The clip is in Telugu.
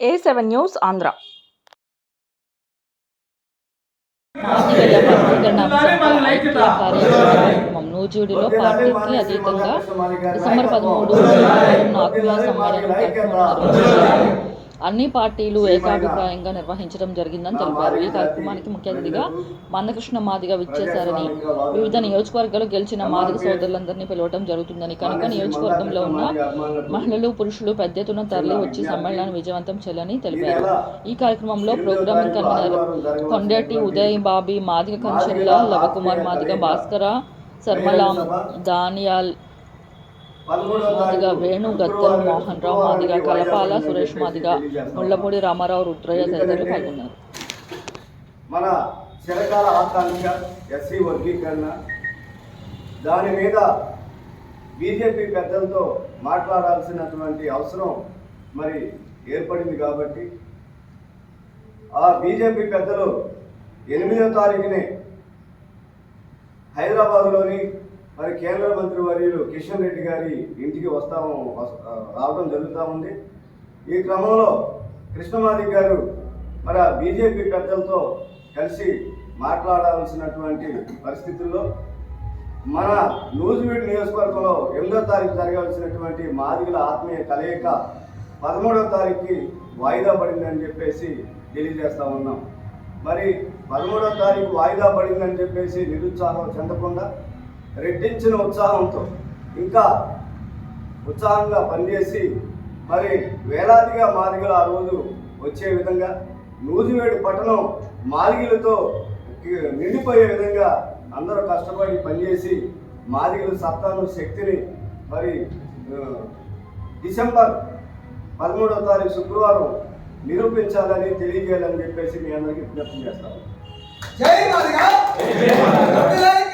ఏ సెవెన్ న్యూస్ ఆంధ్ర. మాదిగల కార్యక్రమం పార్టీకి అతీతంగా డిసెంబర్ పదమూడు శనివారం సమ్మేళనం అన్ని పార్టీలు ఏకాభిప్రాయంగా నిర్వహించడం జరిగిందని తెలిపారు. ఈ కార్యక్రమానికి ముఖ్య అతిథిగా మందకృష్ణ మాదిగ విచ్చేశారని వివిధ నియోజకవర్గాలు గెలిచిన మాదిగ సోదరులందరినీ పిలవడం జరుగుతుందని కనుక నియోజకవర్గంలో ఉన్న మహిళలు పురుషులు పెద్ద ఎత్తున తరలి వచ్చి సమ్మేళనాన్ని విజయవంతం చేయాలని తెలిపారు. ఈ కార్యక్రమంలో ప్రోగ్రామింగ్ కన్వీనర్ కొండేటి ఉదయ్ బాబీ మాదిగ కంచెల్ల లవకుమార్ మాదిగ భాస్కర శర్మలాం దానియాల్ మాదిగ వేణు గద్దెల మోహన్ రావు మాదిగ కలపాల సురేష్ మాదిగ ముళ్ళపూడి రామారావు రుద్రయ్య తదితరులు పాల్గొన్నారు. మన చిరకాల ఆకాంక్ష ఎస్సీ వర్గీకరణ దాని మీద బీజేపీ పెద్దలతో మాట్లాడాల్సినటువంటి అవసరం మరి ఏర్పడింది కాబట్టి ఆ బీజేపీ పెద్దలు ఎనిమిదో తారీఖునే హైదరాబాద్లోని మరి కేంద్ర మంత్రి వర్యులు కిషన్ రెడ్డి గారి ఇంటికి వస్తాము రావడం జరుగుతూ ఉంది. ఈ క్రమంలో కృష్ణమాది గారు మరి ఆ బీజేపీ పెద్దలతో కలిసి మాట్లాడాల్సినటువంటి పరిస్థితుల్లో మన నూజివీడ్ నియోజకవర్గంలో ఎనిమిదో తారీఖు జరగాల్సినటువంటి మాదిగల ఆత్మీయ కలయిక పదమూడవ తారీఖుకి వాయిదా పడిందని చెప్పేసి తెలియజేస్తా ఉన్నాం. మరి పదమూడవ తారీఖు వాయిదా పడిందని చెప్పేసి నిరుత్సాహం చెందకుండా రెట్టించిన ఉత్సాహంతో ఇంకా ఉత్సాహంగా పనిచేసి మరి వేలాదిగా మాదిగలు ఆ రోజు వచ్చే విధంగా నూజివేడు పట్టణం మాదిగలతో నిండిపోయే విధంగా అందరూ కష్టపడి పనిచేసి మాదిగల సత్తాను శక్తిని మరి డిసెంబర్ పదమూడవ తారీఖు శుక్రవారం నిరూపించాలని తెలియజేయాలని చెప్పేసి మీ అందరికీ విజ్ఞప్తి చేస్తాను. జై